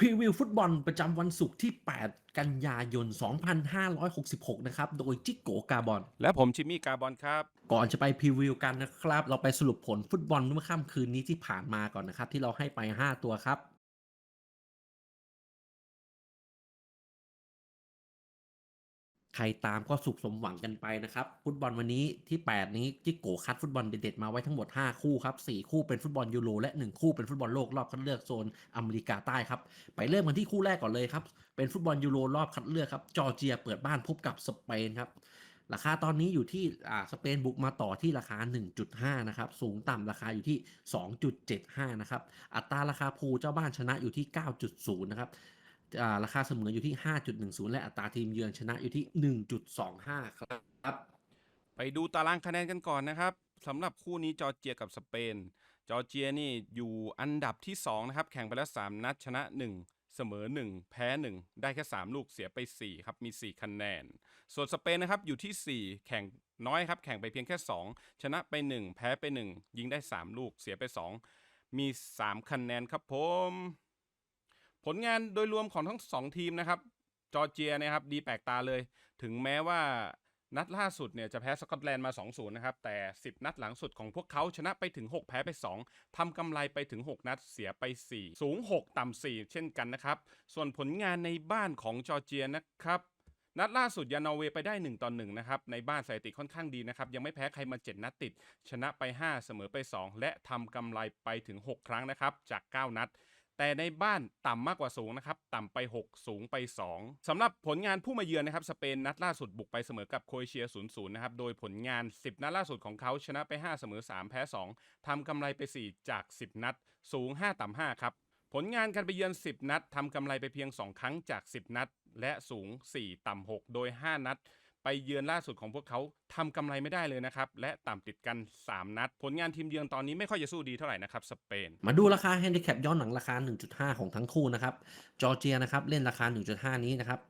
พรีวิวฟุตบอลประจำวันศุกร์ที่ 8 กันยายน 2566 นะครับ โดยจิกโกกาบอน และผมชิมมี่กาบอลครับ ก่อนจะไปพรีวิวกันนะครับ เราไปสรุปผลฟุตบอลเมื่อค่ำคืนนี้ที่ผ่านมาก่อนนะครับ ที่เราให้ไป 5 ตัวครับ ใครตามก็สุขสมหวังกันไปนะครับ ฟุตบอลวันนี้ที่ 8 นี้จิโกคัดฟุตบอลเด็ดๆมาไว้ทั้งหมด 5 คู่ครับ 4 คู่เป็นฟุตบอลยูโรและ 1 คู่เป็นฟุตบอลโลกรอบคัดเลือกโซนอเมริกาใต้ครับ ไปเริ่มกันที่คู่แรกก่อนเลยครับ เป็นฟุตบอลยูโรรอบคัดเลือกครับ จอร์เจียเปิดบ้านพบกับสเปนครับราคาตอนนี้อยู่ที่อ่าสเปนบุกมาต่อที่ราคา 1.5 นะครับ สูงต่ำราคาอยู่ที่ 2.75 นะครับ อัตราราคาภูเจ้าบ้านชนะอยู่ที่ 9.0 นะครับ ราคาเสมออยู่ที่ 5.10 และอัตราทีมเยือนชนะอยู่ที่ 1.25 ครับ ไปดูตารางคะแนนกันก่อนนะครับสำหรับคู่นี้จอร์เจียกับสเปน จอร์เจียนี่อยู่อันดับที่ 2 นะครับ แข่งไปแล้ว 3 นัดชนะ 1เสมอ 1 แพ้ 1 ได้แค่ 3 ลูกเสียไป 4 ครับมี 4 คะแนน ส่วนสเปนนะครับอยู่ที่ 4 แข่งน้อยครับ แข่งไปเพียงแค่ 2 ชนะไป 1 แพ้ไป 1 ยิงได้ 3 ลูกเสียไป 2 มี 3 คะแนนครับผม ผลงานโดยรวมของทั้ง 2 ทีมนะครับ จอร์เจียนะครับดีแปลกตาเลย ถึงแม้ว่านัดล่าสุดเนี่ยจะแพ้สกอตแลนด์มา 2-0 นะครับ แต่ 10 นัดหลังสุดของพวกเขาชนะไปถึง 6 แพ้ไป 2ทำกำไรไปถึง 6 นัดเสียไป 4 สูง 6 ต่ำ4เช่นกันนะครับ ส่วนผลงานในบ้านของจอร์เจียนะครับ นัดล่าสุดยานอร์เวย์ไปได้ 1 ต่อ 1 นะครับ ในบ้านสถิติค่อนข้างดีนะครับ ยังไม่แพ้ใครมา 7 นัดติด ชนะไป 5 เสมอไป 2 และทำกำไรไปถึง 6 ครั้งนะครับจาก 9 นัด แต่ในบ้านต่ำมากกว่าสูงนะครับต่ำไป 6 สูงไป 2สำหรับผลงานผู้มาเยือนนะครับสเปนนัดล่าสุดบุกไปเสมอกับโครเอเชีย 0-0 นะครับโดยผลงาน 10 นัดล่าสุดของเขาชนะไป 5 เสมอ 3 แพ้ 2ทำกำไรไป 4 จาก 10 นัด สูง 5 ต่ำ5ครับผลงานการไปเยือน 10 นัดทำกำไรไปเพียง 2 ครั้งจาก 10 นัด และสูง 4 ต่ำ6 โดย 5 นัด ไปเยือนล่าสุดของพวกเขาทำกำไรไม่ได้เลยนะครับ และต่ำติดกัน 3 นัด ผลงานทีมเยือนตอนนี้ไม่ค่อยจะสู้ดีเท่าไหร่นะครับ สเปน มาดูราคาแฮนดิแคปย้อนหลังราคา 1.5 ของทั้งคู่นะครับจอร์เจียนะครับเล่นราคา 1.5 นี้นะครับ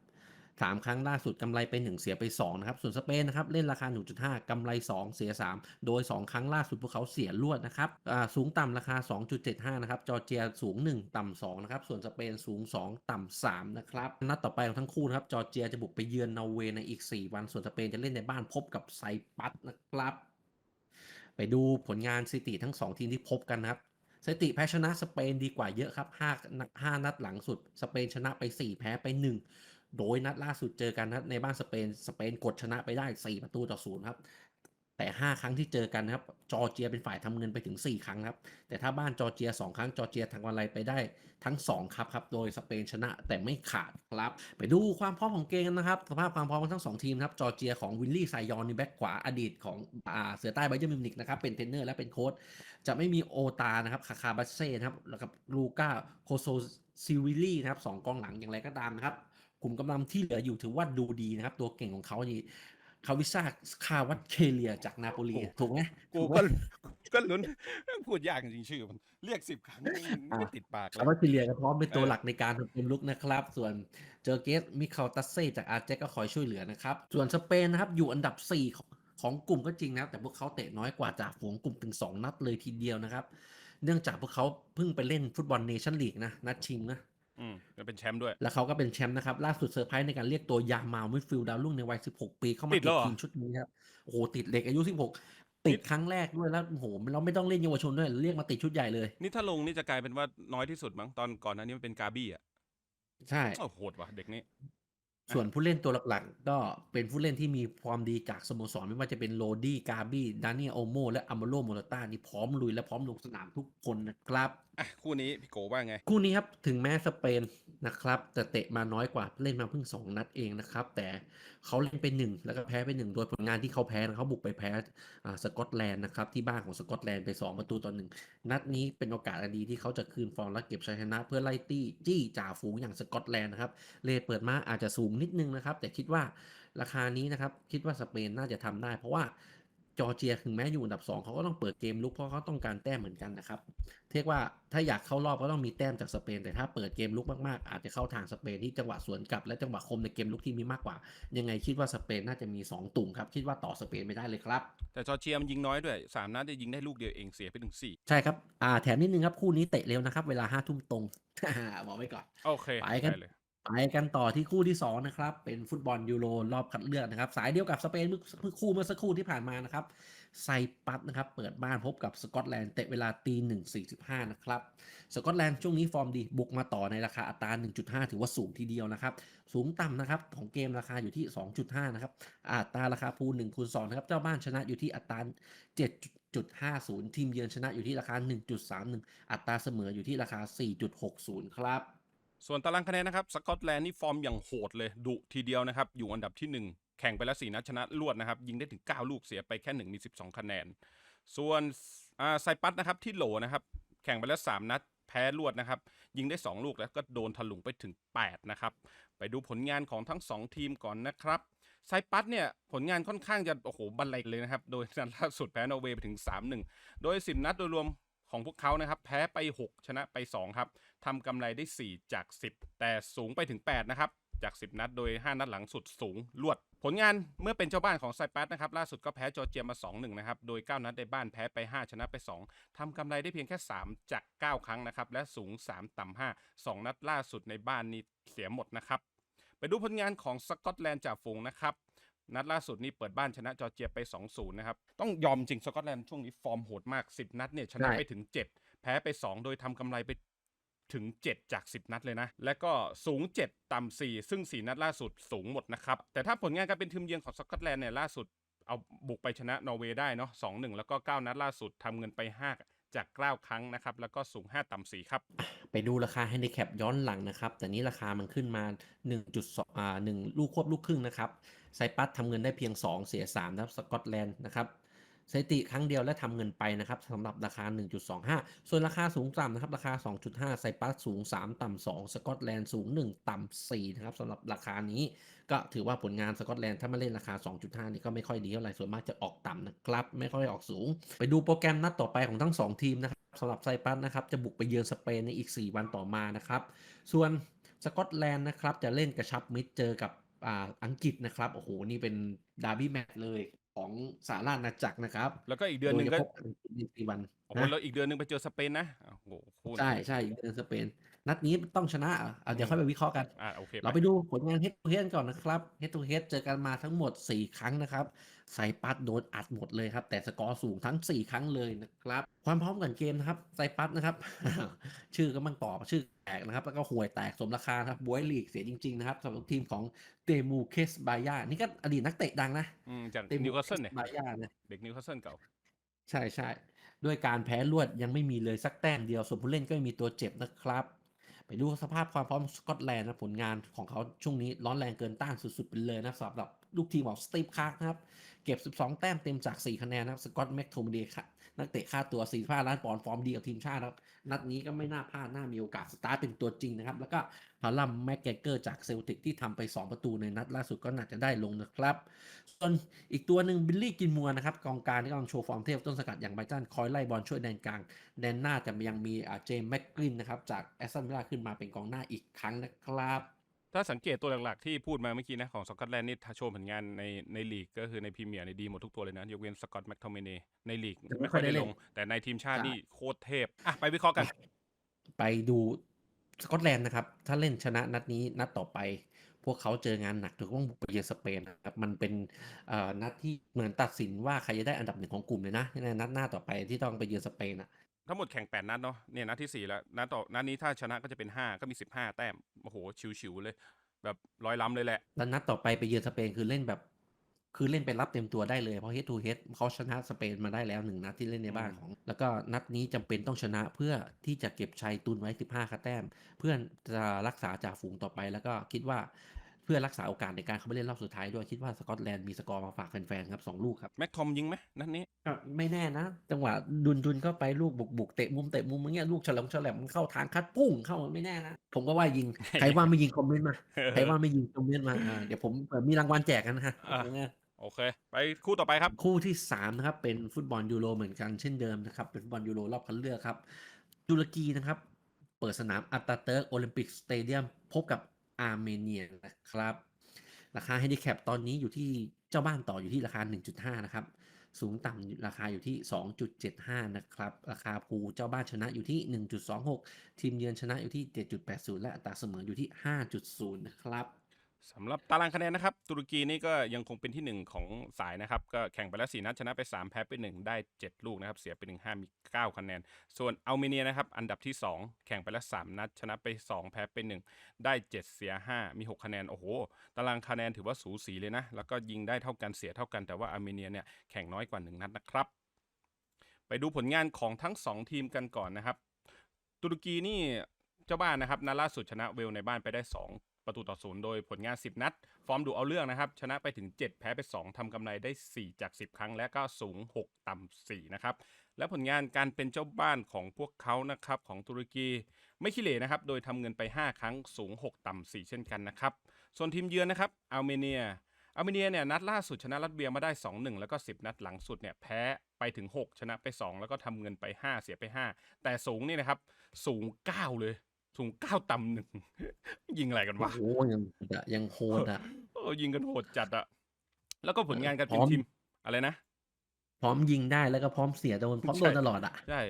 สามครั้งล่าสุดกำไรไป 1 เสียไป2นะครับส่วนสเปนนะครับเล่นราคา 1.5 กำไร 2 เสีย 3 โดย 2 ครั้งล่าสุดพวกเขาเสียรวดนะครับสูงต่ำราคา 2.75 นะครับจอร์เจียสูง 1 ต่ำ2นะครับส่วนสเปนสูง 2 ต่ำ3นะครับนัดต่อไปของทั้งคู่นะครับจอร์เจียจะบุกไปเยือนนอร์เวย์ในอีก 4 วัน ส่วนสเปนจะเล่นในบ้านพบกับไซปัสนะครับ ไปดูผลงานสถิติทั้ง 2 ทีมที่พบกันนะครับสถิติแพ้ชนะสเปนดีกว่าเยอะครับ5 5นัดหลังสุด สเปนชนะไป 4 แพ้ไป 1 โดยนัดล่าสุดเจอกันนะในบ้านสเปน สเปนกดชนะไปได้ 4 ประตูต่อศูนย์ครับ แต่ 5 ครั้งที่เจอกันนะครับ จอร์เจียเป็นฝ่ายทำเงินไปถึง 4 ครั้งครับ แต่ถ้าบ้านจอร์เจีย 2 ครั้ง จอร์เจียทางวันไรไปได้ทั้ง 2 ครับครับ โดยสเปนชนะแต่ไม่ขาดครับ ไปดูความพร้อมของเกมกันนะครับ สภาพความพร้อมของทั้ง 2 ทีมครับ จอร์เจียของวิลลี่ไซยอนในแบ็กขวาอดีตของอ่าเสือใต้ไบเยอร์มิวนิกนะครับ เป็นเทรนเนอร์และเป็นโค้ช จะไม่มีโอตา นะครับ คาคาบัสเซ่ นะครับ แล้วกับลูก้า โคโซซิวิลลี่ นะครับสองกองหลังอย่างไรก็ตามนะครับ ลุ่มกำลังที่เหลืออยู่ถือว่าดูดีนะครับ ตัวเก่งของเขานี่คาวิซ่าคาวัตเคเลียจากนาโปลีถูกไหมกูถูไหมก็ก็ลุ้นพูดยากจริงๆชื่อมันเรียกสิบครั้งไม่ติดปากเลคายวัตเคเลียก็พร้อมเป็นตัวเออหลักในการทำเกมลุกนะครับ ส่วนเจอเกสมิคาลตัสเซ่จากอาร์เจก็คอยช่วยเหลือนะครับ ส่วนสเปนนะครับอยู่อันดับ 4 ของของกลุ่มก็จริงนะครับแต่พวกเขาเตะน้อยกว่าจากฝูงกลุ่มถึง 2 นัดเลยทีเดียวนะครับ เนื่องจากพวกเขาเพิ่งไปเล่นฟุตบอลเนชั่นลีกนะนัดชิงนะ อืมแล้วเป็นแชมป์ด้วย แล้วเขาก็เป็นแชมป์นะครับ ล่าสุดเซอร์ไพรส์ในการเรียกตัวยามามิดฟิลด์ดาวรุ่งในวัย 16 ปีเข้ามาติดแล้วเหรอทีมชุดนี้ครับ โอ้โห ติดเด็กอายุ 16 ติดครั้งแรกด้วยแล้วโอ้โหเราไม่ต้องเล่นเยาวชนด้วย เรียกมาติดชุดใหญ่เลย นี่ถ้าลงนี่จะกลายเป็นว่าน้อยที่สุดมั้งตอนก่อนหน้านี้มันเป็นกาบี้อะ ใช่โอ้โหดว่ะเด็กนี้ ส่วนผู้เล่นตัวหลักๆ ก็เป็นผู้เล่นที่มีความดีจากสโมสรไม่ว่าจะเป็นโรดี้กาบี้ดานิเอลโอโมและอัมโบโลโมราต้านี่พร้อมลุยและพร้อมลงสนามทุกคนนะครับอะคู่นี้พี่โกว่าไง คู่นี้ครับถึงแม้สเปน นะครับ แต่เตะมาน้อยกว่าเล่นมาเพิ่ง 2 นัดเองนะครับ แต่เขาเล่นไป1แล้วก็แพ้ไป1โดยผลงานที่เขาแพ้นะเขาบุกไปแพ้สกอตแลนด์นะครับที่บ้านของสกอตแลนด์ไป 2 ประตูต่อหนึ่งนัดนี้เป็นโอกาสอันดีที่เขาจะคืนฟอร์มและเก็บชัยชนะเพื่อไล่ตี้จี้จ่าฝูงอย่างสกอตแลนด์นะครับเลทเปิดมาอาจจะสูงนิดนึงนะครับ แต่คิดว่าราคานี้นะครับคิดว่าสเปนน่าจะทำได้ เพราะว่า จอร์เจียถึงแม้อยู่อันดับ 2 เขาก็ต้องเปิดเกมลุกเพราะเขาต้องการแต้มเหมือนกันนะครับเรียกว่าถ้าอยากเข้ารอบก็ต้องมีแต้มจากสเปน แต่ถ้าเปิดเกมลุกมากๆ อาจจะเข้าทางสเปนที่จังหวะสวนกลับและจังหวะคมในเกมลุกที่มีมากกว่า ยังไงคิดว่าสเปนน่าจะมี 2 ตุ่มครับคิดว่าต่อสเปนไม่ได้เลยครับ แต่จอร์เจียมันยิงน้อยด้วยสามนัดได้ยิงได้ลูกเดียวเองเสียไปถึงสี่ใช่ครับอ่าแถมนิดนึงครับคู่นี้เตะเร็วนะครับเวลาห้าทุ่มตรงบอกไว้ก่อนโอเคไปกันด้เลย ไปกันต่อที่คู่ที่ 2 นะครับ เป็นฟุตบอลยูโรรอบคัดเลือกนะครับ สายเดียวกับสเปนเมื่อเมื่อคู่เมื่อสักครู่ที่ผ่านมานะครับไซปัสนะครับ เปิดบ้านพบกับสกอตแลนด์เตะเวลาตีหนึ่งสี่สิบห้านะครับ สกอตแลนด์ช่วงนี้ฟอร์มดีบุกมาต่อในราคาอัตรา 1.5 ถือว่าสูงทีเดียวนะครับ สูงต่ำนะครับ ของเกมราคาอยู่ที่ 2.5 นะครับ อัตราราคาพูล1คูณ2นะครับ เจ้าบ้านชนะอยู่ที่อัตรา7.50 ทีมเยือนชนะอยู่ที่ราคา 1.31 อัตราเสมออยู่ที่ราคา 4.60 ครับ ส่วนตารางคะแนนนะครับสกอตแลนด์นี่ฟอร์มอย่างโหดเลยดุทีเดียวนะครับอยู่อันดับที่ 1 แข่งไปแล้ว4นัดชนะรวดนะครับยิงได้ถึง 9 ลูกเสียไปแค่ 1 มี 12 คะแนน ส่วนไซปัสนะครับที่โหลนะครับแข่งไปแล้ว 3 นัดแพ้รวดนะครับยิงได้ 2 ลูกแล้วก็โดนถลุงไปถึง 8 นะครับ ไปดูผลงานของทั้ง 2 ทีมก่อนนะครับไซปัสเนี่ยผลงานค่อนข้างจะโอ้โหบันไลเลยนะครับ โดยนัดล่าสุดแพ้นอร์เวย์ไปถึง 3-1 โดย 10 นัดโดยรวมของพวกเขานะครับแพ้ไป 6 ชนะไป 2 ครับ ทำกำไรได้ 4 จาก 10 แต่สูงไปถึง 8 นะครับ จาก 10 นัดโดย 5 นัดหลังสุดสูงลวด ผลงานเมื่อเป็นเจ้าบ้านของไซปัสนะครับล่าสุดก็แพ้จอร์เจียมา 2-1 นะครับ โดย 9 นัดในบ้านแพ้ไป 5 ชนะไป 2ทำกำไรได้เพียงแค่ 3 จาก 9 ครั้งนะครับ และสูง 3 ต่ำ5 2 นัดล่าสุดในบ้านนี้เสียหมดนะครับ ไปดูผลงานของสกอตแลนด์จากฝูงนะครับนัดล่าสุดนี่เปิดบ้านชนะจอร์เจียไป 2-0 นะครับ ต้องยอมจริงสกอตแลนด์ช่วงนี้ฟอร์มโหดมาก 10 นัดเนี่ยชนะไปถึง 7 แพ้ไป 2 โดยทำกำไรไป ถึง 7 จาก 10 นัดเลยนะ และก็สูง 7 ต่ำ 4 ซึ่ง 4 นัดล่าสุดสูงหมดนะครับ แต่ถ้าผลงานการเป็นทีมเยือนของสกอตแลนด์เนี่ยล่าสุดเอาบุกไปชนะนอร์เวย์ได้เนาะ2-1 แล้วก็ 9 นัดล่าสุดทำเงินไป 5จาก9ครั้งนะครับ แล้วก็สูง 5 ต่ำ4ครับ ไปดูราคา handicap ย้อนหลังนะครับ แต่นี้ราคามันขึ้นมา 1.2อ่า1ลูกควบลูกครึ่งนะครับไซปัสทำเงินได้เพียง 2 เสีย3นะครับสกอตแลนด์นะครับ สถิติครั้งเดียวและทำเงินไปนะครับสำหรับราคา 1.25 ส่วนราคาสูงต่ำนะครับราคา 2.5 ไซปัสสูง 3 ต่ำ 2 สกอตแลนด์สูง 1 ต่ำ 4 นะครับสำหรับราคานี้ก็ถือว่าผลงานสกอตแลนด์ถ้ามาเล่นราคา 2.5 นี่ก็ไม่ค่อยดีเท่าไหร่ส่วนมากจะออกต่ำนะครับ ไม่ค่อยออกสูง ไปดูโปรแกรมนัดต่อไปของทั้ง 2 ทีมนะครับสำหรับไซปัสนะครับจะบุกไปเยือนสเปนในอีก 4 วันต่อมานะครับส่วนสกอตแลนด์นะครับจะเล่นกระชับมิตรเจอกับอ่าอังกฤษนะครับโอ้โหนี่เป็นดาร์บี้แมตช์เลย ของสหราชอาณาจักรนะครับ แล้วก็อีกเดือนหนึ่งโดก็ยจะพบอังกฤษในสี่วันโอ้โหนะแล้วอีกเดือนหนึ่งไปเจอสเปนนะโอ้โหคู่นี้ใช่ใช่เดือนสเปน นัดนี้ต้องชนะอะอะเดี๋ยวค่อยไปวิเคราะห์กัน อ่าโอเคเราไปดูผลงาน head to head ก่อนนะครับ head to head เจอกันมาทั้งหมด 4 ครั้งนะครับไซปัสโดนอัดหมดเลยครับ แต่สกอร์สูงทั้ง 4 ครั้งเลยนะครับ ความพร้อมกันเกมนะครับไซปัสนะครับ ชื่อก็มันตอบชื่อแตกนะครับ แล้วก็ห่วยแตกสมราคาครับบวยลีกเสียจริง ๆ นะครับสำหรับทีมของเตมูเคสบายานี่ก็อดีตนักเตะดังนะอืมจากเตมูนิวเคคาสเซิลสเนี่ยบายาเนี่ยเด็กนิวคาสเซิลเก่าใช่ใช่ด้วยการแพ้รวดยังไม่มีเลยสักแต้มเดียวส่วนผู้เล่นก็ไม่มีตัวเจ็บนะครับ ไปดูสภาพความพร้อมสกอตแลนด์นะผลงานของเขาช่วงนี้ร้อนแรงเกินต้านสุดๆไปเลยนะสำหรับลูกทีมของสตีฟคาร์กนะครับ เก็บ 12 แต้มเต็มจาก 4 คะแนนนะครับ สกอตแม็กโทมเดย์นักเตะค่าตัว 45 ล้านปอนด์ฟอร์มดีกับทีมชาติครับ นัดนี้ก็ไม่น่าพลาดน่ามีโอกาสสตาร์ทเป็นตัวจริงนะครับ แล้วก็พาลัมแม็กเกเกอร์จากเซลติกที่ทำไป 2 ประตูในนัดล่าสุดก็น่าจะได้ลงนะครับ ส่วนอีกตัวหนึ่งบิลลี่กินมัวนะครับกองกลางที่กำลังโชว์ฟอร์มเทพต้นสกัดอย่างไบรตันคอยไล่บอลช่วยแดนกลางแดนหน้าจะยังมีเจมส์แม็กกลินนะครับจากแอสตันวิลล่าขึ้นมาเป็นกองหน้าอีกครั้งนะครับ ถ้าสังเกตตัวหลักๆที่พูดมาเมื่อกี้นะของสกอตแลนด์นี่ถ้าโชว์ผลงานในในลีกก็คือในพรีเมียร์ในดีหมดทุกตัวเลยนะ ยกเว้นสกอตแมคโทเมเนในลีกไม่ค่อยได้เล่นแต่ในทีมชาติใช่นี่โคตรเทพอะไปวิเคราะห์กัน ไปดูสกอตแลนด์นะครับ ถ้าเล่นชนะนัดนี้นัดต่อไป พวกเขาเจองานหนักถึงต้องบุกไปเยือนสเปนนะครับมันเป็นเอ่อนัดที่เหมือนตัดสินว่าใครจะได้อันดับหนึ่งของกลุ่มเลยนะในนัดหน้าต่อไปที่ต้องไปเยือนสเปนอะทั้งหมดแข่ง 8 นัดเนาะเนี่ยนัดที่ 4 แล้วนัดต่อนัดนี้ถ้าชนะก็จะเป็น 5 ก็มี 15 แต้ม โอ้โห ชิวๆเลย แบบร้อยล้ำเลยแหละแล้วนัดต่อไปไปเยือนสเปนคือเล่นแบบ คือเล่นไปรับเต็มตัวได้เลยเพราะเฮดทูเฮดเขาชนะสเปนมาได้แล้วหนึ่งนัดที่เล่นในบ้านของ แล้วก็นัดนี้จำเป็นต้องชนะเพื่อที่จะเก็บชัยตุนไว้ 15คะแต้ม เพื่อจะรักษาจ่าฝูงต่อไปแล้วก็คิดว่า เพื่อรักษาโอกาสในการเข้าไปเล่นรอบสุดท้ายด้วยคิดว่าสกอตแลนด์มีสกอร์มาฝากแฟนๆครับสองลูกครับแม็กทอมยิงไหมนัดนี้ก็ไม่แน่นะ จังหวะดุนดุนๆเข้าไปลูกบุกบุกๆเตะมุมเตะมุมอย่างเงี้ยลูกฉลองฉลมมันเข้าทางคัดปุ้งเข้าไม่แน่นะผมก็ว่ายิงใครว่าไม่ยิงคอมเมนต์มาใครว่าไม่ยิงคอมเมนต์มาอ่าเดี๋ยวผมเผื่อมีรางวัลแจกกันนะฮะอะโอเค ไปคู่ต่อไปครับ คู่ที่ 3 นะครับ เป็นฟุตบอลยูโรเหมือนกันเช่นเดิมนะครับ เป็นฟุตบอลยูโรรอบคัดเลือกครับตุรกีนะครับ เปิดสนามอัตตาเติร์กโอลิมปิกสเตเดียมพบกับ อาร์เมเนียนะครับ ราคา h ฮนดิแคปตอนนี้อยู่ที่เจ้าบ้านต่ออยู่ที่ราคา 1.5 นะครับ สูงต่ำราคาอยู่ที่ 2.75 นะครับ ราคาภูเจ้าบ้านชนะอยู่ที่ 1.26 ทีมเยือนชนะอยู่ที่ 7.80 และอัตราเสมออยู่ที่ 5.0 นะครับ สำหรับตารางคะแนนนะครับ ตุรกีนี่ก็ยังคงเป็นที่ 1 ของสายนะครับ ก็แข่งไปแล้ว 4 นัดชนะไป 3 แพ้ไป 1 ได้ 7 ลูกนะครับ เสียไป 1 5 มี 9 คะแนน ส่วนอัลเมเนียนะครับ อันดับที่ 2 แข่งไปแล้ว 3 นัด ชนะไป 2 แพ้ไป 1 ได้ 7 เสีย 5 มี 6 คะแนน โอ้โห ตารางคะแนนถือว่าสูสีเลยนะ แล้วก็ยิงได้เท่ากันเสียเท่ากัน แต่ว่าอาร์เมเนียเนี่ยแข่งน้อยกว่า 1 นัดนะครับ ไปดูผลงานของทั้ง 2 ทีมกันก่อนนะครับ ตุรกีนี่เจ้าบ้านนะครับนัดล่าสุดชนะเวลในบ้านไปได้ 2 ประตูต่อศูนย์โดยผลงาน 10 นัด ฟอร์มดูเอาเรื่องนะครับ ชนะไปถึง 7 แพ้ไป 2ทำกำไรได้ 4 จาก 10 ครั้งและก็สูง 6 ต่ำ4นะครับ และผลงานการเป็นเจ้าบ้านของพวกเขานะครับของตุรกีไม่ขี้เหร่นะครับ โดยทำเงินไป 5 ครั้งสูง 6 ต่ำ4เช่นกันนะครับ ส่วนทีมเยือนนะครับอัลเมเนียอาร์เมเนียเนี่ยนัดล่าสุดชนะรัสเซียมาได้ 2-1 แล้วก็ 10 นัดหลังสุดเนี่ยแพ้ไปถึง 6 ชนะไป 2 แล้วก็ทำเงินไป 5 เสียไป 5 แต่สูงนี่นะครับสูง 9 เลย สูง9ต่ำหนึ่ง ยิงอะไรกันโอ้วะโหยังโหดอะยังโหดอะเออยิงกันโหดจัดอะแล้วก็ผลงานการเป็นพร้อม ทีมอะไรนะ พร้อมยิงได้แล้วก็พร้อมเสียโดนพร้อมโดนใช่ ตลอดอะใช่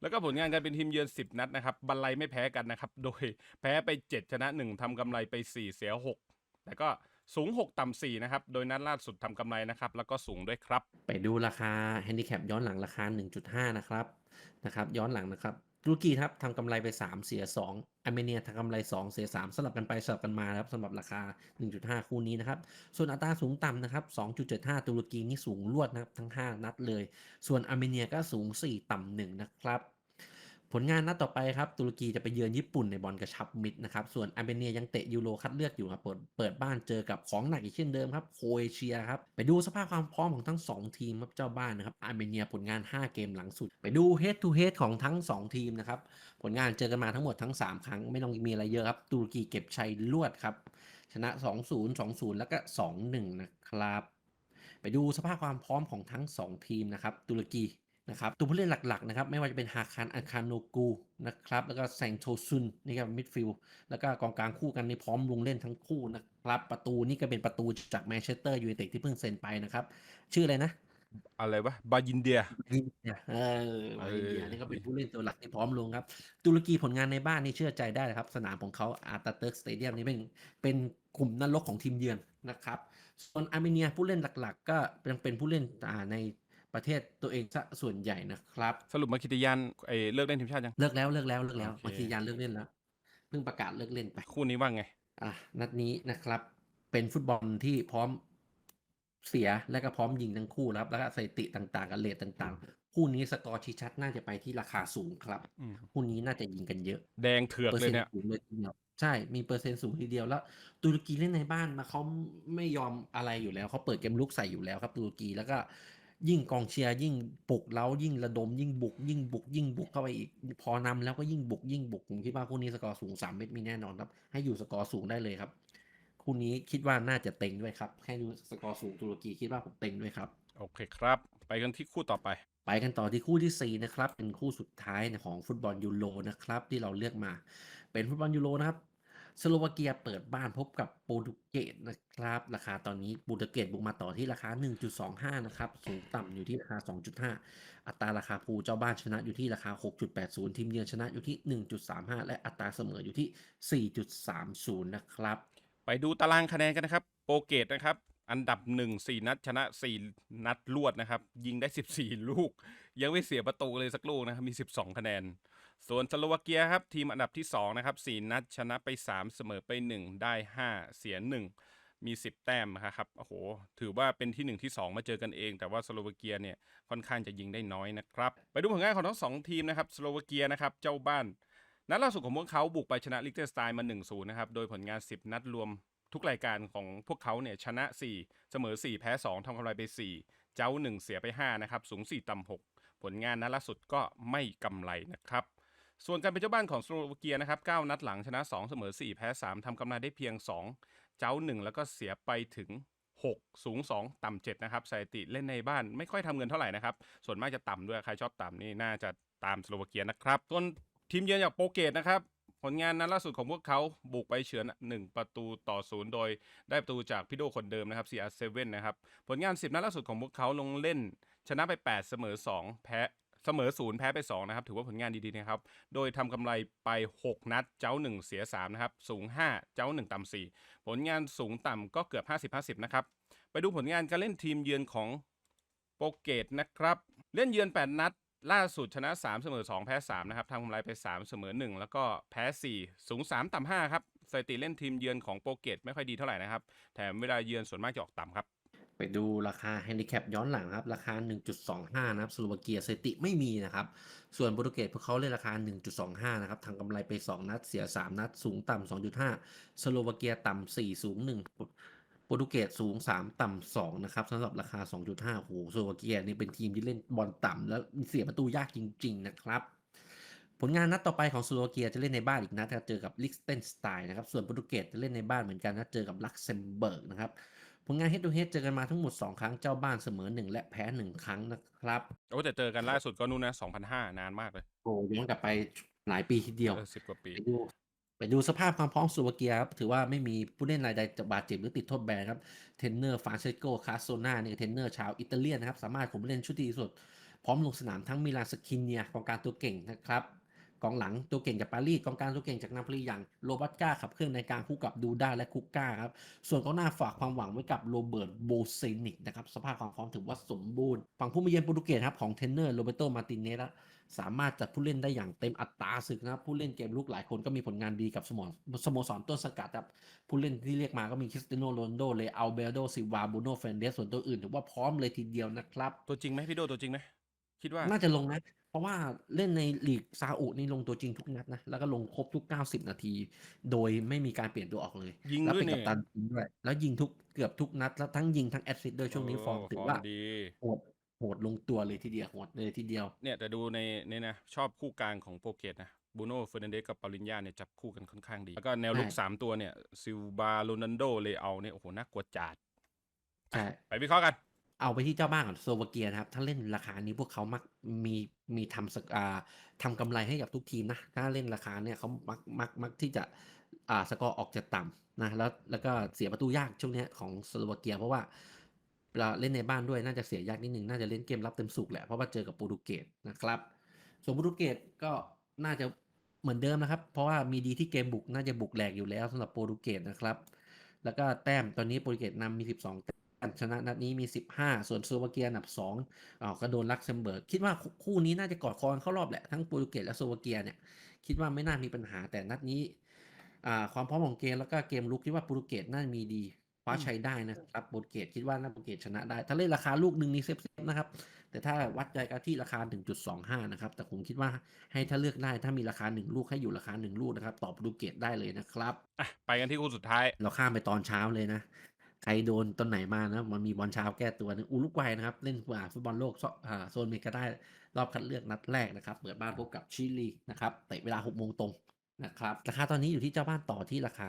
แล้วก็ผลงานการเป็นทีมเยือน 10 นัดนะครับบันไลไม่แพ้กันนะครับ โดยแพ้ไป 7 ชนะ 1ทำกำไรไป 4 เสีย 6 แต่ก็สูง 6 ต่ำ4นะครับ โดยนัดล่าสุดทำกำไรนะครับ แล้วก็สูงด้วยครับ ไปดูราคาแฮนดิแคปย้อนหลังราคา 1.5 นะครับนะครับ ย้อนหลังนะครับ ตุรกีครับทำกำไรไป 3 เสีย 2อาร์เมเนียทำกำไร 2 เสีย 3 สลับกันไปสลับกันมาครับสำหรับราคา 1.5 คู่นี้นะครับ ส่วนอัตราสูงต่ำนะครับ 2.75 ตุรกีนี่สูงลวดนะครับทั้ง 5 นัดเลย ส่วนอาร์เมเนียก็สูง 4 ต่ำ1นะครับ ผลงานนัดต่อไปครับ ตุรกีจะไปเยือนญี่ปุ่นในบอลกระชับมิตรนะครับ ส่วนอาร์เมเนียยังเตะยูโรคัดเลือกอยู่ครับ เปิดเปิดบ้านเจอกับของหนักอีกเช่นเดิมครับโคเอเชียครับ ไปดูสภาพความพร้อมของทั้ง 2 ทีมครับเจ้าบ้านนะครับอาร์เมเนียผลงาน 5 เกมหลังสุด ไปดู head to head ของทั้ง 2 ทีมนะครับ ผลงานเจอกันมาทั้งหมดทั้ง 3 ครั้งไม่ต้องมีอะไรเยอะครับ ตุรกีเก็บชัยลวดครับ ชนะ 2-0 2-0 แล้วก็ 2-1 นะครับ ไปดูสภาพความพร้อมของทั้ง 2 ทีมนะครับ ตุรกี นะครับตัวผู้เล่นหลักๆนะครับไม่ว่าจะเป็นฮาคารอาคานโนกูนะครับแล้วก็แซงโชซุนนี่ก็มิดฟิลด์แล้วก็กองกลางคู่กันนี่พร้อมลงเล่นทั้งคู่นะครับประตูนี่ก็เป็นประตูจากแมนเชสเตอร์ยูไนเต็ดที่เพิ่งเซ็นไปนะครับ ชื่ออะไรนะอะไรวะบายินเดียอินเดียเออมาอินเดียเออนี่ก็เป็นผู้เล่นตัวหลักที่พร้อมลงครับ ตุรกีผลงานในบ้านนี่เชื่อใจได้นะครับ สนามของเขาอาร์ตาเติร์กสเตเดียมนี่เป็นเป็นกลุ่มนรกของทีมเยือนนะครับ ส่วนอาร์เมเนียผู้เล่นหลัก ๆ ก็ยังเป็นผู้เล่นอ่าใน ประเทศตัวเองซะส่วนใหญ่นะครับ สรุปมาคิตยานเอยเลิกเล่นทีมชาติยัง เลิกแล้วเลิกแล้วเลิกแล้วโอเคมาคียานเลิกเล่นแล้วเพิ่งประกาศเลิกเล่นไปคู่นี้ว่าไง อะนัดนี้นะครับ เป็นฟุตบอลที่พร้อมเสียและก็พร้อมยิงทั้งคู่แล้วครับแล้วก็สถิติต่างๆ กับเลทต่างๆ คู่นี้สกอร์ชี้ชัดน่าจะไปที่ราคาสูงครับอืมคู่นี้น่าจะยิงกันเยอะ แดงเถือกเปอร์เลเซ็ยนเนี่ยต์สูงเลยทีเดียวใช่มีเปอร์เซ็นต์สูงทีเดียวแล้วตุรกีเล่นในบ้านมาเขาไม่ยอมอะไรอยู่แล้วเขาเปิดเกมลุกใส่อยู่แล้วครับตุรกีแล้วก็ ยิ่งกองเชียร์ยิ่งปลุกเล้ายิ่งระดมยิ่งบุก ยิ่งบุก ยิ่งบุกเข้าไปอีก พอนำแล้วก็ยิ่งบุกยิ่งบุกผมคิดว่าคู่นี้สกอร์สูงสามเม็ดมีแน่นอนครับ ให้อยู่สกอร์สูงได้เลยครับ คู่นี้คิดว่าน่าจะเต็งด้วยครับให้ดูสกอร์สูงตุรกีคิดว่าผมเต็งด้วยครับโอเคครับ ไปกันที่คู่ต่อไป ไปกันต่อที่คู่ที่ 4 นะครับ เป็นคู่สุดท้ายของฟุตบอลยูโรนะครับ ที่เราเลือกมา เป็นฟุตบอลยูโรนะครับ สโลวาเกียเปิดบ้านพบกับโปรตุเกสนะครับ ราคาตอนนี้โปรตุเกสบุกมาต่อที่ราคา 1.25 นะครับ สูงต่ำอยู่ที่ราคา 2.5 อัตราราคาภูเจ้าบ้านชนะอยู่ที่ราคา 6.80 ทีมเยือนชนะอยู่ที่ 1.35 และอัตราเสมออยู่ที่ 4.30 นะครับ ไปดูตารางคะแนนกันนะครับ โปรเกตนะครับ อันดับ 1 4 นัดชนะ 4 นัดรวดนะครับ ยิงได้ 14 ลูก ยังไม่เสียประตูเลยสักลูกนะครับ มี 12 คะแนน ส่วนสโลวาเกียครับทีมอันดับที่2นะครับ4นัดชนะไป 3 เสมอไป 1 ได้ 5 เสีย 1 มี 10 แต้มนะครับโอ้โหถือว่าเป็นที่ 1 ที่ 2 มาเจอกันเอง แต่ว่าสโลวาเกียเนี่ยค่อนข้างจะยิงได้น้อยนะครับ ไปดูผลงานของทั้งสองทีมนะครับสโลวาเกียนะครับเจ้าบ้าน นัดล่าสุดของพวกเขาบุกไปชนะลิกเทนสไตน์มา 1-0 นะครับโดยผลงาน 10 นัดรวมทุกรายการของพวกเขาเนี่ยชนะ 4 เสมอ 4 แพ้ 2ทำกำไรไป 4 เจ้า 1 เสียไป 5 นะครับ สูง 4 ต่ำ6 ผลงานนัดล่าสุดก็ไม่กำไรนะครับ ส่วนการเป็นเจ้าบ้านของสโลวาเกียนะครับ9นัดหลังชนะ2เสมอ4แพ้3ทำกำไรได้เพียง 2 เจ้า 1 แล้วก็เสียไปถึง 6 สูง 2 ต่ำ7นะครับสถิติเล่นในบ้านไม่ค่อยทำเงินเท่าไหร่นะครับ ส่วนมากจะต่ำด้วยใครชอบต่ำนี่น่าจะตามสโลวาเกียนะครับส่วนทีมเยือนจากโปรเกตนะครับผลงานนัดล่าสุดของพวกเขาบุกไปเฉือน 1 ประตูต่อศูนย์โดย ได้ประตูจากพี่โดคนเดิมนะครับ CR7 นะครับ ผลงาน 10 นัดล่าสุดของพวกเขาลงเล่น ชนะไป 8 เสมอ 2 แพ้ เสมอ0แพ้ไป2นะครับถือว่าผลงานดีๆนะครับ โดยทำกำไรไป 6 นัด เจ้า 1 เสีย3นะครับสูง 5 เจ้า 1 ต่ำ4 ผลงานสูงต่ำก็เกือบ 50-50 นะครับ ไปดูผลงานการเล่นทีมเยือนของโปรเกตนะครับ เล่นเยือน 8 นัด ล่าสุดชนะ 3 เสมอ 2 แพ้ 3 นะครับทำกำไรไป 3 เสมอ 1 แล้วก็แพ้ 4 สูง 3 ต่ำ5 ครับสถิติเล่นทีมเยือนของโปรเกตไม่ค่อยดีเท่าไหร่นะครับแถมเวลาเยือนส่วนมากจะออกต่ำครับ ไปดูราคาแฮนดิแคปย้อนหลังครับ ราคา 1.25 นะครับสโลวาเกียสถิติไม่มีนะครับ ส่วนโปรตุเกสพวกเขาเล่นราคา 1.25 นะครับทำกำไรไป 2 นัด เสีย 3 นัด สูงต่ำ2.5สโลวาเกียต่ำ4 สูง 1 โปรตุเกสสูง 3 ต่ำ2นะครับสำหรับราคา 2.5โหสโลวาเกียนี่เป็นทีมที่เล่นบอลต่ำแล้วเสียประตูยากจริง ๆ นะครับผลงานนัดต่อไปของสโลวาเกียจะเล่นในบ้านอีกนัดจะเจอกับลิกสเตนสไตน์นะครับ ส่วนโปรตุเกสจะเล่นในบ้านเหมือนกันนะเจอกับลักเซมเบิร์กนะครับ ผลงาน head to head เจอกันมาทั้งหมด 2 ครั้งเจ้าบ้านเสมอ 1 และแพ้ 1 ครั้งนะครับโอ้แต่เจอกันล่าสุดก็นู่นนะ2005 นานมากเลยโอ้ย้อนกลับไปหลายปีทีเดียวเออสิบกว่าปีไปดูไปดูสภาพความพร้อมสโลวาเกียครับถือว่าไม่มีผู้เล่นรายใดจะบาดเจ็บหรือติดโทษแบนครับเทรนเนอร์ฟรานเชสโกคาโซนาเนี่ยเทรนเนอร์ชาวอิตาเลียนนะครับสามารถคุมเล่นชุดที่ดีที่สุด พร้อมลงสนามทั้งมิลานสคินเนียกองกลารตัวเก่งนะครับ กองหลังตัวเก่งจากปารีสกองกลางตัวเก่งจากนาโปลีอย่างโรบัตก้าขับเคลื่อนในกลางคู่กับดูด้าและคุกก้าครับส่วนกองหน้าฝากความหวังไว้กับโรเบิร์ตโบเซนิกนะครับสภาพความพร้อมถือว่าสมบูรณ์ฝั่งผู้มาเยือนโปรตุเกสครับของเทรนเนอร์โรเบโตมาตินเนสสามารถจัดผู้เล่นได้อย่างเต็มอัตราศึกนะครับผู้เล่นเกมลุกหลายคนก็มีผลงานดีกับสโมสโมสรต้นสังกัดครับผู้เล่นที่เรียกมาก็มีคริสเตียโนโรนลโดเลอัลเบโดซิวาบูโนเฟนเดสส่วนตัวอื่นถือว่าพร้อมเลยทีเดียวนะครับตัวจริงไหมพี่โดตัวจริงไหมคิดว่าน่าจะลงนะเพ ราะว่าเล่นในลีกซาอุนี่ลงตัวจริงทุกนัดนะ แล้วก็ลงครบทุก 90 นาที โดยไม่มีการเปลี่ยนตัวออกเลย ยิงแล้วด้วยเป็นกันี่ปตันทีมด้วยแล้วยิงทุกเกือบทุกนัด แล้วทั้งยิงทั้งแอสซิสต์ด้วยช่วงนี้ฟอร์มถือว่าดีโหดโหดลงตัวเลยทีเดียวโหดเลยทีเดียว เนี่ยแต่ดูในเนี่ยนะชอบคู่กลางของโปรเกตนะบูโน่เฟอร์นันเดสกับปาลินญาเนี่ยจับคู่กันค่อนข้างดี แล้วก็แนวลุกใช่สามตัวเนี่ยซิลบาโรนันโดเลเอาเนี่ยโอ้โหน่ากลัวจัดใช่ไปวิเคราะห์กัน เอาไปที่เจ้าบ้านก่อนสโลวาเกียนะครับ ถ้าเล่นราคานี้พวกเขามักมีมีทำสกอ่าทำกำไรให้กับทุกทีมนะ ถ้าเล่นราคาเนี่ยเขามักมักมักที่จะอ่าสกอร์ออกจะต่ำนะแล้วแล้วก็เสียประตูยากช่วงเนี้ยของสโลวาเกีย เพราะว่าเวลาเล่นในบ้านด้วยน่าจะเสียยากนิดนึงน่าจะเล่นเกมรับเต็มสุกแหละเพราะว่าเจอกับโปรตุเกสนะครับ ส่วนโปรตุเกสก็น่าจะเหมือนเดิมนะครับ เพราะว่ามีดีที่เกมบุกน่าจะบุกแหลกอยู่แล้วสำหรับโปรตุเกสนะครับ แล้วก็แต้มตอนนี้โปรตุเกสนำมี 12แต้ม ชนะนัดนี้มี 15 ส่วนสโลวาเกียอันดับ2อ่าก็โดนลักเซมเบิร์กคิดว่าคู่คู่นี้น่าจะกอดคอกันเข้ารอบแหละทั้งโปรตุเกสและสโลวาเกียเนี่ยคิดว่าไม่น่ามีปัญหาแต่นัดนี้อ่าความพร้อมของเกมแล้วก็เกมลุกคิดว่าโปรตุเกสน่ามีดีคว้าชัยได้นะครับโปรตุเกสคิดว่าน่าโปรตุเกสชนะได้ ถ้าเล่นราคาลูกหนึ่งนี่เซฟๆนะครับแต่ถ้าวัดใจกันที่ราคา 1.25 นะครับ แต่ผมคิดว่าให้ถ้าเลือกได้ถ้ามีราคา 1 ลูกให้อยู่ราคา 1 ลูกนะครับ ตอบโปรตุเกสได้เลยนะครับอะไปกันที่คู่สุดท้าย เราข้ามไปตอนเช้าเลยนะ ใครโดนตอนไหนมานะมันมีบอลเช้าแก้ตัวนะอุรุกวัยนะครับ เล่นอ่าฟุตบอลโลกโซนเมกาได้รอบคัดเลือกนัดแรกนะครับ เปิดบ้านพบกับชิลีนะครับเตะเวลา6โมงตรงนะครับราคาตอนนี้อยู่ที่เจ้าบ้านต่อที่ราคา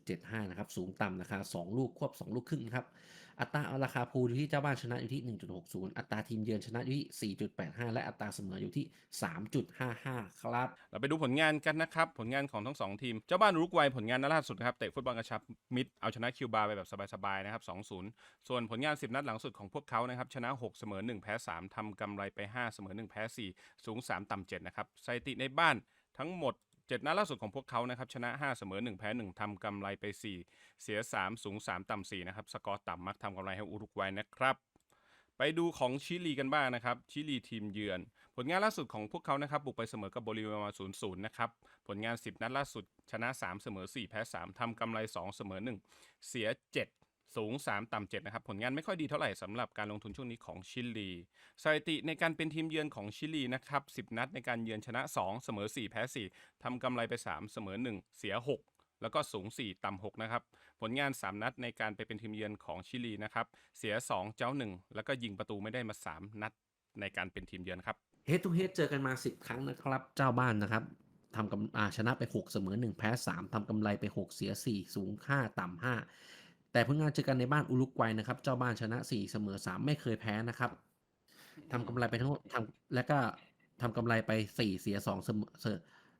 0.75 นะครับ สูงต่ำราคา 2 ลูกควบ 2 ลูกครึ่งครับ อัตราราคาพูลอยู่ที่เจ้าบ้านชนะอยู่ที่ 1.60 อัตราทีมเยือนชนะอยู่ที่ 4.85 และอัตราเสมออยู่ที่ 3.55 ครับ เราไปดูผลงานกันนะครับ ผลงานของทั้งสองทีม เจ้าบ้านรุกวัยผลงานนัดล่าสุดนะครับ เตะฟุตบอลกระชับมิดเอาชนะคิวบาไปแบบสบายๆนะครับ 2-0 ส่วนผลงาน 10 นัดหลังสุดของพวกเขานะครับ ชนะ 6 เสมอ 1 แพ้ 3 ทำกำไรไป 5 เสมอ 1 แพ้ 4 สูง 3 ต่ำ7นะครับสถิติในบ้านทั้งหมด 7 นัดล่าสุดของพวกเขานะครับชนะ 5 เสมอ 1 แพ้ 1 ทำกำไรไป 4 เสีย 3 สูง 3 ต่ำ4นะครับสกอร์ต่ำมักทำกำไรให้อุรุกวัยนะครับไปดูของชิลีกันบ้างนะครับ ชิลีทีมเยือน ผลงานล่าสุดของพวกเขานะครับ บุกไปเสมอกับโบลิเวียมา 0-0 นะครับ ผลงาน 10 นัดล่าสุดชนะ 3 เสมอ 4 แพ้ 3 ทำกำไร 2 เสมอ 1 เสีย 7 สูง 3 ต่ำ7นะครับ ผลงานไม่ค่อยดีเท่าไหร่สำหรับการลงทุนช่วงนี้ของชิลีสถิติในการเป็นทีมเยือนของชิลีนะครับ10 นัดในการเยือนชนะ 2 เสมอ 4 แพ้ 4ทำกำไรไป 3 เสมอ 1 เสีย 6แล้วก็สูง 4 ต่ำ6นะครับ ผลงาน 3 นัดในการไปเป็นทีมเยือนของชิลีนะครับ เสีย 2 เจ้า 1 แล้วก็ยิงประตูไม่ได้มา 3 นัดในการเป็นทีมเยือนครับเฮด to เฮดเจอกันมา 10 ครั้งนะครับ เจ้าบ้านนะครับทำกำชนะไป 6 เสมอ 1 แพ้ 3ทำกำไรไป 6 เสีย 4 สูง 5 ต่ำ5 แต่ผลงานเจอกันในบ้านอุรุกวัยนะครับ เจ้าบ้านชนะ 4 เสมอ 3 ไม่เคยแพ้นะครับทำกำไรไปทั้งหมดทำและก็ทำกำไรไป 4 เสีย 2 เสมอ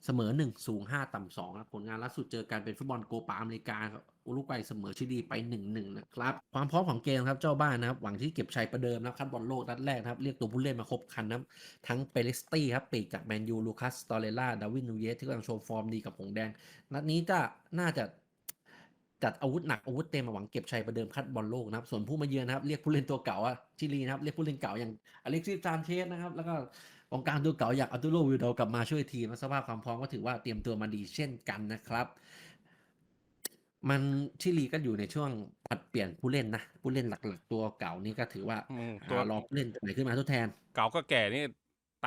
เสมอ 1 สูง 5 ต่ำ2ครับผลงานล่าสุดเจอกันเป็นฟุตบอลโกปาอเมริกาอุรุกวัยเสมอชิลีไป 1-1 นะครับ ความพร้อมของเกมครับเจ้าบ้านนะครับ หวังที่เก็บชัยประเดิมนะครับคัดบอลโลกนัดแรกนะครับ เรียกตัวผู้เล่นมาครบคันนะครับทั้งเปเลสตี้ครับปีกจากแมนยูลูคัสตอเรล่าดาวินนูเยสที่กำลังโชว์ฟอร์มดีกับหงส์แดง นัดนี้จะน่าจะ จัดอาวุธหนักอาวุธเต็มมาหวังเก็บชัยประเดิมคัดบอลโลกนะครับ ส่วนผู้มาเยือนนะครับเรียกผู้เล่นตัวเก่าอะชิลีนะครับเรียกผู้เล่นเก่าอย่างอเล็กซิสซานเชสนะครับแล้วก็กองกลางตัวเก่าอย่างอัลตุโรวิลโดกลับมาช่วยทีมและสภาพความพร้อมก็ถือว่าเตรียมตัวมาดีเช่นกันนะครับ มันชิลีก็อยู่ในช่วงผลัดเปลี่ยนผู้เล่นนะผู้เล่นหลักๆ ตัวเก่านี่ก็ถือว่าอืมหาตัวรอผู้เล่นตัวไหนขึ้นมาทดแทน เก่าก็แก่นี่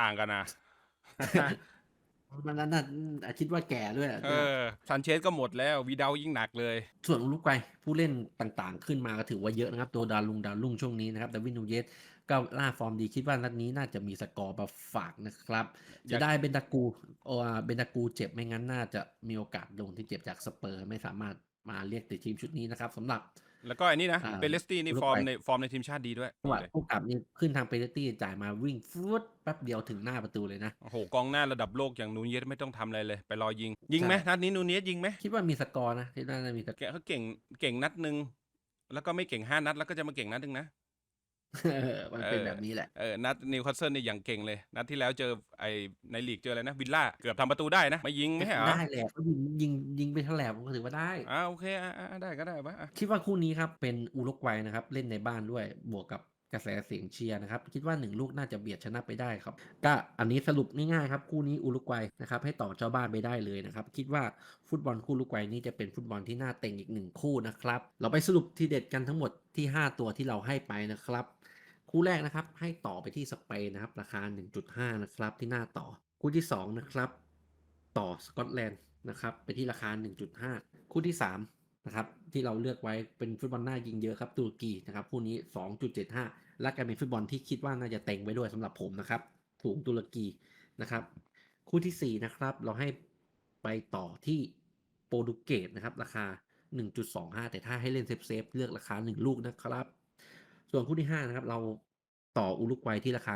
ต่างกันนะ มันนั้นน่ะคิดว่าแก่ด้วยเออซันเชสก็หมดแล้ววีดาวยิ่งหนักเลย ส่วนอุรุกวัยผู้เล่นต่างๆ ขึ้นมาก็ถือว่าเยอะนะครับ ตัวดารุงดาวรุ่งช่วงนี้นะครับดาวินนูเยสก็ล่าฟอร์มดีคิดว่านัดนี้น่าจะมีสกอร์มาฝากนะครับอจะยากได้เบนตากูเออเบนตากูเจ็บไม่งั้นน่าจะมีโอกาสลงที่เจ็บจากสเปอร์ไม่สามารถมาเรียกติดทีมชุดนี้นะครับสำหรับ แล้วก็อันนี้นะอ่าเปเลสตี้นี่อุรุฟกอร์มวัยในฟอร์มในทีมชาติดีด้วยจังหวะผู้กลับนี่ขึ้นทางเปเรตตี้จ่ายมาวิ่งฟุตแป๊บเดียวถึงหน้าประตูเลยนะ โอ้โห กองหน้าระดับโลกอย่างนูนเยสไม่ต้องทำอะไรเลย ไปรอยิง ยิงไหมใช่นัดนี้นูนเยสยิงไหมคิดว่ามีสกอร์นะคิดว่าน่าจะมีสกอร์แกเขาเก่งเก่งนัดหนึ่งแล้วก็ไม่เก่งห้านัดแล้วก็จะมาเก่งนัดหนึ่งนะเออ มันเป็นเออแบบนี้แหละ เออ นัดนิวคาสเซิลนี่อย่างเก่งเลย นัดที่แล้วเจอไอในลีกเจออะไรนะวิลล่า เกือบทำประตูได้นะ ไม่ยิงไม่ใช่เหรอได้แหละเขายิงยิงยิงไปแถลบก็ถือว่าได้อ่าโอเคอ่าอ่าได้ก็ได้ปะอะคิดว่าคู่นี้ครับ เป็นอุรุกวัยนะครับ เล่นในบ้านด้วยบวกกับกระแสเสียงเชียร์นะครับ คิดว่าหนึ่งลูกน่าจะเบียดชนะไปได้ครับ ก็อันนี้สรุปง่ายๆครับ คู่นี้อุรุกวัยนะครับ ให้ต่อเจ้าบ้านไปได้เลยนะครับ คิดว่าฟุตบอลคู่อุรุกวัยนี้จะเป็นฟุตบอลที่น่าเต็งอีกหนึ่งคู่นะครับ เราไปสรุปที่เด็ดกันทั้งหมดที่ 5 ตัวที่เราให้ไปนะครับ คู่แรกนะครับให้ต่อไปที่สเปนนะครับ ราคา 1.5 นะครับที่หน้าต่อ คู่ที่ 2 นะครับ ต่อสกอตแลนด์นะครับไปที่ราคา 1.5 คู่ที่ 3 นะครับ ที่เราเลือกไว้เป็นฟุตบอลหน้ายิงเยอะครับตุรกีนะครับคู่นี้ 2.75 และกลายเป็นฟุตบอลที่คิดว่าน่าจะเต็งไว้ด้วยสำหรับผมนะครับถุงตุรกีนะครับ คู่ที่ 4 นะครับ เราให้ไปต่อที่โปรตุเกสนะครับ ราคา 1.25 แต่ถ้าให้เล่นเซฟๆเลือกราคา 1 ลูกนะครับ ส่วนคู่ที่5นะครับเราต่ออุรุกวัยที่ราคา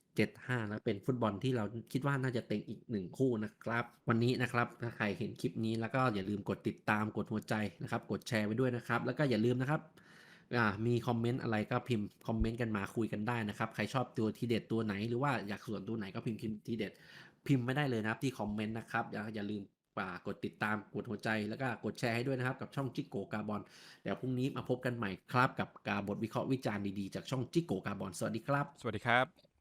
0.75แล้วเป็นฟุตบอลที่เราคิดว่าน่าจะเต็งอีก1คู่นะครับ วันนี้นะครับถ้าใครเห็นคลิปนี้แล้วก็อย่าลืมกดติดตามกดหัวใจนะครับ กดแชร์ไว้ด้วยนะครับ แล้วก็อย่าลืมนะครับมีคอมเมนต์อะไรก็พิมพ์คอมเมนต์กันมาคุยกันได้นะครับ ใครชอบตัวทีเด็ดตัวไหนหรือว่าอยากส่วนตัวไหนก็พิมพ์ทีเด็ดพิมพ์ไม่ได้เลยนะครับที่คอมเมนต์นะครับอย่าอย่าลืม ฝากกดติดตามกดหัวใจแล้วก็กดแชร์ให้ด้วยนะครับ กับช่องจิกโกกาบอลเดี๋ยวพรุ่งนี้มาพบกันใหม่ครับ กับการบทวิเคราะห์วิจารณ์ดีๆจากช่องจิกโกกาบอลสวัสดีครับ สวัสดีครับ